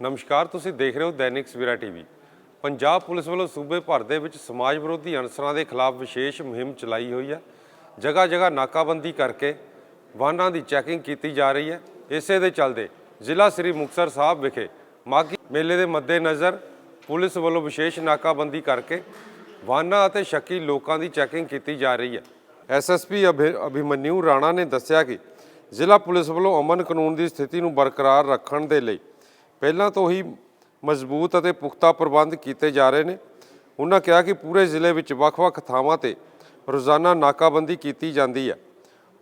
ਨਮਸਕਾਰ, ਤੁਸੀਂ ਦੇਖ ਰਹੇ ਹੋ ਦੈਨਿਕ ਸਵੇਰਾ ਟੀਵੀ ਪੰਜਾਬ ਪੁਲਿਸ ਵੱਲੋਂ ਸੂਬੇ ਭਰ ਦੇ ਵਿੱਚ ਸਮਾਜ ਵਿਰੋਧੀ ਅਨਸਰਾਂ ਦੇ ਖਿਲਾਫ ਵਿਸ਼ੇਸ਼ ਮੁਹਿੰਮ ਚਲਾਈ ਹੋਈ ਹੈ। ਜਗ੍ਹਾ ਜਗ੍ਹਾ ਨਾਕਾਬੰਦੀ ਕਰਕੇ ਵਾਹਨਾਂ ਦੀ ਚੈਕਿੰਗ ਕੀਤੀ ਜਾ ਰਹੀ ਹੈ। ਇਸੇ ਦੇ ਚੱਲਦੇ ਜ਼ਿਲ੍ਹਾ ਸ੍ਰੀ ਮੁਕਤਸਰ ਸਾਹਿਬ ਵਿਖੇ ਮਾਘੀ ਮੇਲੇ ਦੇ ਮੱਦੇਨਜ਼ਰ ਪੁਲਿਸ ਵੱਲੋਂ ਵਿਸ਼ੇਸ਼ ਨਾਕਾਬੰਦੀ ਕਰਕੇ ਵਾਹਨਾਂ ਅਤੇ ਸ਼ੱਕੀ ਲੋਕਾਂ ਦੀ ਚੈਕਿੰਗ ਕੀਤੀ ਜਾ ਰਹੀ ਹੈ। ਐਸਐਸਪੀ ਅਭਿਮਨਿਊ ਰਾਣਾ ਨੇ ਦੱਸਿਆ ਕਿ ਜ਼ਿਲ੍ਹਾ ਪੁਲਿਸ ਵੱਲੋਂ ਅਮਨ ਕਾਨੂੰਨ ਦੀ ਸਥਿਤੀ ਨੂੰ ਬਰਕਰਾਰ ਰੱਖਣ ਦੇ ਲਈ ਪਹਿਲਾਂ ਤੋਂ ਹੀ ਮਜ਼ਬੂਤ ਅਤੇ ਪੁਖਤਾ ਪ੍ਰਬੰਧ ਕੀਤੇ ਜਾ ਰਹੇ ਨੇ। ਉਹਨਾਂ ਕਿਹਾ ਕਿ ਪੂਰੇ ਜ਼ਿਲ੍ਹੇ ਵਿੱਚ ਵੱਖ-ਵੱਖ ਥਾਵਾਂ ਤੇ ਰੋਜ਼ਾਨਾ ਨਾਕਾਬੰਦੀ ਕੀਤੀ ਜਾਂਦੀ ਹੈ।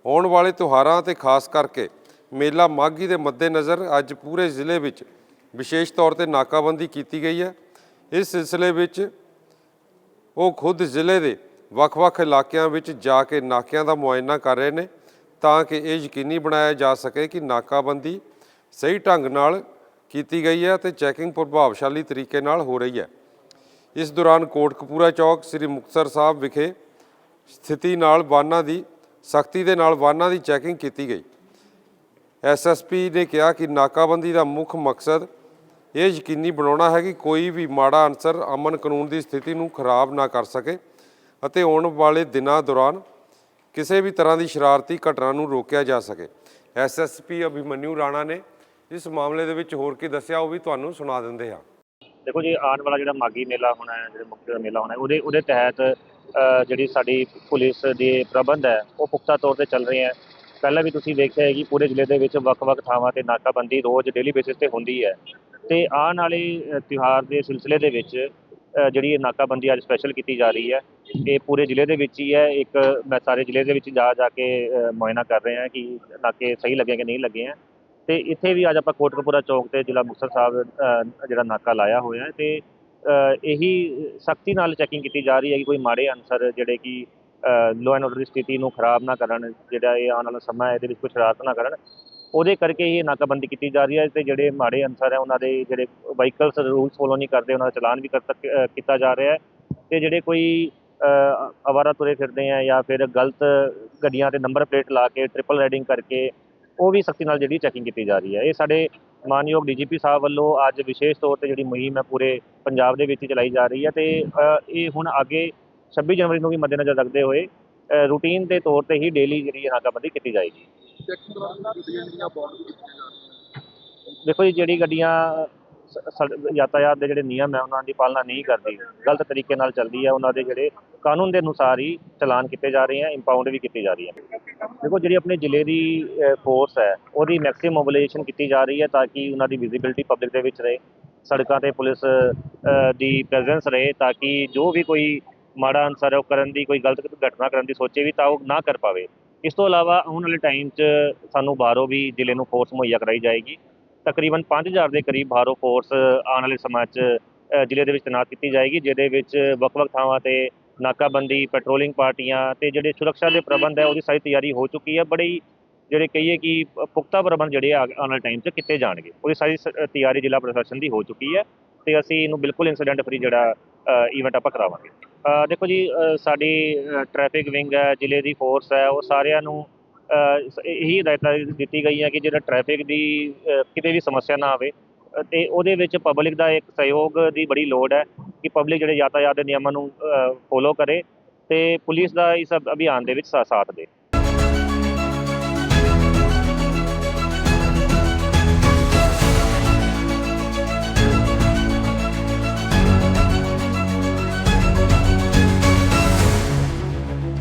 ਆਉਣ ਵਾਲੇ ਤਿਉਹਾਰਾਂ ਤੇ ਖਾਸ ਕਰਕੇ ਮੇਲਾ ਮਾਘੀ ਦੇ ਮੱਦੇਨਜ਼ਰ ਅੱਜ ਪੂਰੇ ਜ਼ਿਲ੍ਹੇ ਵਿੱਚ ਵਿਸ਼ੇਸ਼ ਤੌਰ ਤੇ ਨਾਕਾਬੰਦੀ ਕੀਤੀ ਗਈ ਹੈ। ਇਸ ਸਿਲਸਿਲੇ ਵਿੱਚ ਉਹ ਖੁਦ ਜ਼ਿਲ੍ਹੇ ਦੇ ਵੱਖ-ਵੱਖ ਇਲਾਕਿਆਂ ਵਿੱਚ ਜਾ ਕੇ ਨਾਕਿਆਂ ਦਾ ਮੁਆਇਨਾ ਕਰ ਰਹੇ ਨੇ ਤਾਂ ਕਿ ਇਹ ਯਕੀਨੀ ਬਣਾਇਆ ਜਾ ਸਕੇ ਕਿ ਨਾਕਾਬੰਦੀ ਸਹੀ ਢੰਗ ਨਾਲ ਕੀਤੀ ਗਈ ਹੈ ਤੇ ਚੈਕਿੰਗ ਪ੍ਰਭਾਵਸ਼ਾਲੀ ਤਰੀਕੇ ਨਾਲ ਹੋ ਰਹੀ ਹੈ। ਇਸ ਦੌਰਾਨ ਕੋਟਕਪੂਰਾ ਚੌਕ, ਸ੍ਰੀ ਮੁਕਤਸਰ ਸਾਹਿਬ ਵਿਖੇ ਸਥਿਤੀ ਨਾਲ ਵਾਹਨਾਂ ਦੀ, ਸਖਤੀ ਦੇ ਨਾਲ ਵਾਹਨਾਂ ਦੀ ਚੈਕਿੰਗ ਕੀਤੀ ਗਈ। ਐਸਐਸਪੀ ਨੇ ਕਿਹਾ ਕਿ ਨਾਕਾਬੰਦੀ ਦਾ ਮੁੱਖ ਮਕਸਦ ਇਹ ਯਕੀਨੀ ਬਣਾਉਣਾ ਹੈ ਕਿ ਕੋਈ ਵੀ ਮਾੜਾ ਅਨਸਰ ਅਮਨ ਕਾਨੂੰਨ ਦੀ ਸਥਿਤੀ ਨੂੰ ਖਰਾਬ ਨਾ ਕਰ ਸਕੇ ਅਤੇ ਆਉਣ ਵਾਲੇ ਦਿਨਾਂ ਦੌਰਾਨ ਕਿਸੇ ਵੀ ਤਰ੍ਹਾਂ ਦੀ ਸ਼ਰਾਰਤੀ ਘਟਨਾ ਨੂੰ ਰੋਕਿਆ ਜਾ ਸਕੇ। ਐਸਐਸਪੀ ਅਭਿਮਨਿਊ ਰਾਣਾ ਨੇ ਇਸ ਮਾਮਲੇ ਦੇ ਵਿੱਚ ਹੋਰ ਕੀ ਦੱਸਿਆ ਉਹ ਵੀ ਤੁਹਾਨੂੰ ਸੁਣਾ ਦਿੰਦੇ ਹਾਂ। ਦੇਖੋ ਜੀ, ਆਉਣ ਵਾਲਾ ਜਿਹੜਾ ਮਾਗੀ ਮੇਲਾ ਹੋਣਾ ਹੈ, ਜਿਹੜਾ ਮੁਕਤ ਮੇਲਾ ਹੋਣਾ ਹੈ, ਉਹਦੇ ਉਹਦੇ ਤਹਿਤ ਜਿਹੜੀ ਸਾਡੀ ਪੁਲਿਸ ਦੇ ਪ੍ਰਬੰਧ ਹੈ, ਉਹ ਪੁਖਤਾ ਤੌਰ ਤੇ ਚੱਲ ਰਹੇ ਹੈ। ਪਹਿਲਾਂ ਵੀ ਤੁਸੀਂ ਵੇਖਿਆ ਹੈ ਕਿ ਪੂਰੇ ਜ਼ਿਲ੍ਹੇ ਦੇ ਵਿੱਚ ਵੱਖ-ਵੱਖ ਥਾਵਾਂ ਤੇ ਨਾਕਾਬੰਦੀ ਰੋਜ਼ ਡੇਲੀ ਬੇਸਿਸ ਤੇ ਹੁੰਦੀ ਹੈ। ਤੇ ਆਉਣ ਵਾਲੇ ਤਿਉਹਾਰ ਦੇ ਸਿਲਸਿਲੇ ਦੇ ਵਿੱਚ ਜਿਹੜੀ ਇਹ ਨਾਕਾਬੰਦੀ ਅੱਜ ਸਪੈਸ਼ਲ ਕੀਤੀ ਜਾ ਰਹੀ ਹੈ, ਇਹ ਪੂਰੇ ਜ਼ਿਲ੍ਹੇ ਦੇ ਵਿੱਚ ਹੀ ਹੈ। ਇੱਕ ਮੈਂ ਸਾਰੇ ਜ਼ਿਲ੍ਹੇ ਦੇ ਵਿੱਚ ਜਾ ਜਾ ਕੇ ਮੁਆਇਨਾ ਕਰ ਰਹੇ ਹਾਂ ਕਿ ਨਾਕੇ ਸਹੀ ਲੱਗੇ ਕਿ ਨਹੀਂ ਲੱਗੇ ਹੈ ਤੇ ਇੱਥੇ ਵੀ ਅੱਜ ਆਪਾਂ ਕੋਟਕਪੂਰਾ ਚੌਕ ਤੇ ਜ਼ਿਲ੍ਹਾ ਮੁਕਤਸਰ ਸਾਹਿਬ ਜਿਹੜਾ ਨਾਕਾ ਲਾਇਆ ਹੋਇਆ ਹੈ ਤੇ ਇਹੀ ਸਖਤੀ ਨਾਲ ਚੈਕਿੰਗ ਕੀਤੀ ਜਾ ਰਹੀ ਹੈ ਕਿ ਕੋਈ ਮਾੜੇ ਅਨਸਰ ਜਿਹੜੇ ਕਿ ਲੋ ਐਂਡ ਆਰਡਰ ਦੀ ਸਥਿਤੀ ਨੂੰ ਖਰਾਬ ਨਾ ਕਰਨ, ਜਿਹੜਾ ਇਹ ਆਉਣ ਵਾਲਾ ਸਮਾਂ ਹੈ, ਇਹਦੇ ਵਿੱਚ ਕੋਈ ਸ਼ਰਾਰਤ ਨਾ ਕਰਨ, ਉਹਦੇ ਕਰਕੇ ਹੀ ਇਹ ਨਾਕਾਬੰਦੀ ਕੀਤੀ ਜਾ ਰਹੀ ਹੈ ਤੇ ਜਿਹੜੇ ਮਾੜੇ ਅਨਸਰ ਹੈ ਉਹਨਾਂ ਦੇ ਜਿਹੜੇ ਵਾਹੀਕਲਸ ਰੂਲਸ ਫੋਲੋ ਨਹੀਂ ਕਰਦੇ, ਉਹਨਾਂ ਦਾ ਚਲਾਨ ਵੀ ਕਰ ਸਕ- ਕੀਤਾ ਜਾ ਰਿਹਾ ਹੈ ਤੇ ਜਿਹੜੇ ਕੋਈ ਅਵਾਰਾ ਤੁਰੇ ਫਿਰਦੇ ਆ ਜਾਂ ਫਿਰ ਗਲਤ ਗੱਡੀਆਂ ਤੇ ਨੰਬਰ ਪਲੇਟ ਲਾ ਕੇ ਟ੍ਰਿਪਲ ਰਾਈਡਿੰਗ ਕਰਕੇ ਉਹ ਵੀ ਸਖਤੀ ਨਾਲ ਜਿਹੜੀ ਚੈਕਿੰਗ ਕੀਤੀ ਜਾ ਰਹੀ ਹੈ। ਇਹ ਸਾਡੇ ਮਾਨਯੋਗ ਡੀਜੀਪੀ ਸਾਹਿਬ ਵੱਲੋਂ ਅੱਜ ਵਿਸ਼ੇਸ਼ ਤੌਰ ਤੇ ਜਿਹੜੀ ਮੁਹਿੰਮ ਹੈ ਪੂਰੇ ਪੰਜਾਬ ਦੇ ਵਿੱਚ ਚਲਾਈ ਜਾ ਰਹੀ ਹੈ ਤੇ ਇਹ ਹੁਣ ਅੱਗੇ 26 ਜਨਵਰੀ ਨੂੰ ਵੀ ਮੱਦੇਨਜ਼ਰ ਰੱਖਦੇ ਹੋਏ ਰੂਟੀਨ ਦੇ ਤੌਰ ਤੇ ਹੀ ਡੇਲੀ ਜਿਹੜੀ ਇਹ ਨਾਕਾਬੰਦੀ ਕੀਤੀ ਜਾਏਗੀ। ਦੇਖੋ ਜੀ ਜਿਹੜੀ ਗੱਡੀਆਂ ਯਾਤਾਯਾਤ ਦੇ ਜਿਹੜੇ ਨਿਯਮ ਹੈ ਉਹਨਾਂ ਦੀ ਪਾਲਣਾ ਨਹੀਂ ਕਰਦੀ। ਗਲਤ ਤਰੀਕੇ ਨਾਲ ਚੱਲਦੀ ਹੈ ਉਹਨਾਂ ਦੇ ਜਿਹੜੇ ਕਾਨੂੰਨ ਦੇ ਅਨੁਸਾਰ ਹੀ ਚਲਾਨ ਕੀਤੇ ਜਾ ਰਹੇ ਹੈ ਇੰਪਾਊਂਡ ਵੀ ਕੀਤੀ ਜਾ ਰਹੀ ਹੈ। ਦੇਖੋ ਜਿਹੜੀ ਆਪਣੇ ਜ਼ਿਲ੍ਹੇ ਦੀ ਫੋਰਸ ਹੈ, ਉਹਦੀ ਮੈਕਸਿਮਮ ਮੋਬਿਲਾਈਜੇਸ਼ਨ ਕੀਤੀ ਜਾ ਰਹੀ ਹੈ ਤਾਂ ਕਿ ਉਹਨਾਂ ਦੀ ਵਿਜ਼ਿਬਿਲਟੀ ਪਬਲਿਕ ਦੇ ਵਿੱਚ ਰਹੇ, ਸੜਕਾਂ ਤੇ ਪੁਲਿਸ ਦੀ ਪ੍ਰੈਜ਼ੈਂਸ ਰਹੇ ਤਾਂ ਕਿ ਜੋ ਵੀ ਕੋਈ ਮਾੜਾ ਅਨਸਰ ਉਹ ਕਰਨ ਦੀ, ਕੋਈ ਗਲਤ ਘਟਨਾ ਕਰਨ ਦੀ ਸੋਚੇ ਵੀ ਤਾਂ ਉਹ ਨਾ ਕਰ ਪਾਵੇ। ਇਸ ਤੋਂ ਇਲਾਵਾ ਆਉਣ ਵਾਲੇ ਟਾਈਮ 'ਚ ਸਾਨੂੰ ਬਾਹਰੋਂ ਵੀ ਜ਼ਿਲ੍ਹੇ ਨੂੰ ਫੋਰਸ ਮੁਹੱਈਆ ਕਰਾਈ ਜਾਏਗੀ। ਤਕਰੀਬਨ 5000 ਦੇ ਕਰੀਬ ਬਾਹਰੋਂ ਫੋਰਸ ਆਉਣ ਵਾਲੇ ਸਮਾਂ 'ਚ ਜ਼ਿਲ੍ਹੇ ਦੇ ਵਿੱਚ ਤੈਨਾਤ ਕੀਤੀ ਜਾਏਗੀ, ਜਿਹਦੇ ਵਿੱਚ ਵੱਖ-ਵੱਖ ਥਾਵਾਂ ਤੇ ਨਾਕਾਬੰਦੀ ਪੈਟਰੋਲਿੰਗ ਪਾਰਟੀਆਂ ਤੇ ਜਿਹੜੇ ਸੁਰੱਖਿਆ ਦੇ ਪ੍ਰਬੰਧ ਹੈ, ਉਹਦੀ ਸਾਰੀ ਤਿਆਰੀ ਹੋ ਚੁੱਕੀ ਹੈ। ਬੜੀ ਜਿਹੜੇ ਕਹੀਏ ਕਿ ਪੁਖਤਾ ਪ੍ਰਬੰਧ ਜਿਹੜੇ ਆਉਣ ਵਾਲੇ ਟਾਈਮ 'ਚ ਕੀਤੇ ਜਾਣਗੇ। ਉਹਦੀ ਸਾਰੀ ਸ- ਤਿਆਰੀ ਜ਼ਿਲ੍ਹਾ ਪ੍ਰਸ਼ਾਸਨ ਦੀ ਹੋ ਚੁੱਕੀ ਹੈ ਤੇ ਅਸੀਂ ਇਹਨੂੰ ਬਿਲਕੁਲ ਇਨਸੀਡੈਂਟ ਫਰੀ ਜਿਹੜਾ ਈਵੈਂਟ ਆਪਾਂ ਕਰਾਵਾਂਗੇ। ਦੇਖੋ ਜੀ ਸਾਡੀ ਟ੍ਰੈਫਿਕ ਵਿੰਗ ਹੈ, ਜ਼ਿਲ੍ਹੇ ਦੀ ਫੋਰਸ ਹੈ, ਉਹ ਸਾਰਿਆਂ ਨੂੰ ਇਹੀ ਹਦਾਇਤਾਂ ਦਿੱਤੀ ਗਈਆਂ ਕਿ ਜਿਹੜਾ ਟ੍ਰੈਫਿਕ ਦੀ ਕਿਤੇ ਵੀ ਸਮੱਸਿਆ ਨਾ ਆਵੇ। ਅ, ਤੇ ਉਹਦੇ ਵਿੱਚ ਪਬਲਿਕ ਦਾ ਇੱਕ ਸਹਿਯੋਗ ਦੀ ਬੜੀ ਲੋੜ ਹੈ ਕਿ ਪਬਲਿਕ ਜਿਹੜੇ ਯਾਤਾਯਾਤ ਦੇ ਨਿਯਮਾਂ ਨੂੰ ਫੋਲੋ ਕਰੇ ਤੇ ਪੁਲਿਸ ਦਾ ਇਸ ਅਭਿਆਨ ਦੇ ਵਿੱਚ ਸਾਥ ਦੇ।